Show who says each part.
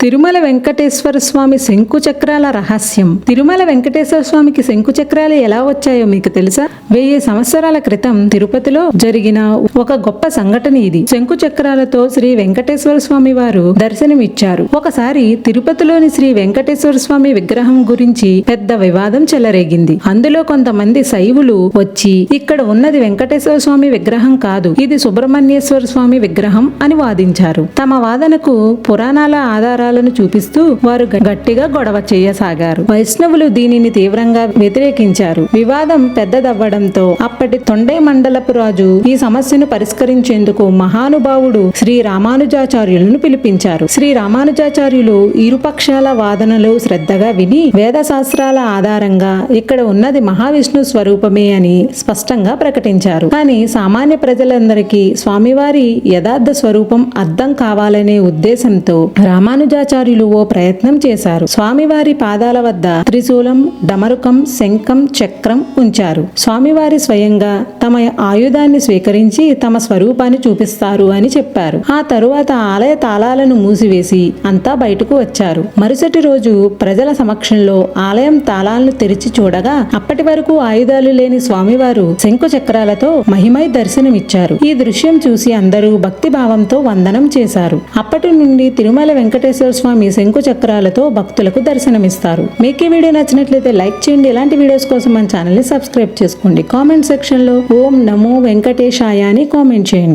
Speaker 1: తిరుమల వెంకటేశ్వర స్వామి శంకు చక్రాల రహస్యం. తిరుమల వెంకటేశ్వర స్వామికి శంకు చక్రాలు ఎలా వచ్చాయో మీకు తెలుసా? వెయ్యి సంవత్సరాల క్రితం తిరుపతిలో జరిగిన ఒక గొప్ప సంఘటన ఇది. శంకు చక్రాలతో శ్రీ వెంకటేశ్వర స్వామి వారు దర్శనమిచ్చారు. ఒకసారి తిరుపతిలోని శ్రీ వెంకటేశ్వర స్వామి విగ్రహం గురించి పెద్ద వివాదం చెలరేగింది. అందులో కొంతమంది శైవులు వచ్చి ఇక్కడ ఉన్నది వెంకటేశ్వర స్వామి విగ్రహం కాదు. ఇది సుబ్రహ్మణ్యేశ్వర స్వామి విగ్రహం అని వాదించారు. తమ వాదనకు పురాణాల ఆధారాలను చూపిస్తూ వారు గట్టిగా గొడవ చేయసాగారు. వైష్ణవులు దీనిని తీవ్రంగా వ్యతిరేకించారు. వివాదం పెద్దదవ్వడంతో అప్పటి తొండై మండలపు రాజు ఈ సమస్యను పరిష్కరించేందుకు మహానుభావుడు శ్రీ రామానుజాచార్యులను పిలిపించారు. శ్రీ రామానుజాచార్యులు ఇరుపక్షాల వాదనలు శ్రద్ధగా విని వేద శాస్త్రాల ఆధారంగా ఇక్కడ ఉన్నది మహావిష్ణు స్వరూపమే అని స్పష్టంగా ప్రకటించారు. కానీ సామాన్య ప్రజలందరికీ స్వామివారి యథార్థ స్వరూపం అర్థం కావాలనే ఉద్దేశంతో రామానుజ రామానుజాచార్యులు ఓ ప్రయత్నం చేశారు. స్వామివారి పాదాల వద్ద త్రిశూలం డమరుకం శంఖం చక్రం ఉంచారు. స్వామివారి స్వయంగా తమ ఆయుధాన్ని స్వీకరించి తమ స్వరూపాన్ని చూపిస్తారు అని చెప్పారు. ఆ తరువాత ఆలయ తాళాలను మూసివేసి అంతా బయటకు వచ్చారు. మరుసటి రోజు ప్రజల సమక్షంలో ఆలయం తాళాలను తెరిచి చూడగా అప్పటి వరకు ఆయుధాలు లేని స్వామివారు శంకు చక్రాలతో మహిమై దర్శనమిచ్చారు. ఈ దృశ్యం చూసి అందరూ భక్తి భావంతో వందనం చేశారు. అప్పటి నుండి తిరుమల వెంకటేశ్వర స్వామి శంకు చక్రాలతో భక్తులకు దర్శనమిస్తారు. మీకు ఈ వీడియో నచ్చినట్లయితే లైక్ చేయండి. ఇలాంటి వీడియోస్ కోసం మన ఛానల్ని సబ్స్క్రైబ్ చేసుకోండి. కామెంట్ సెక్షన్లో ఓం నమో వెంకటేశాయ అని కామెంట్ చేయండి.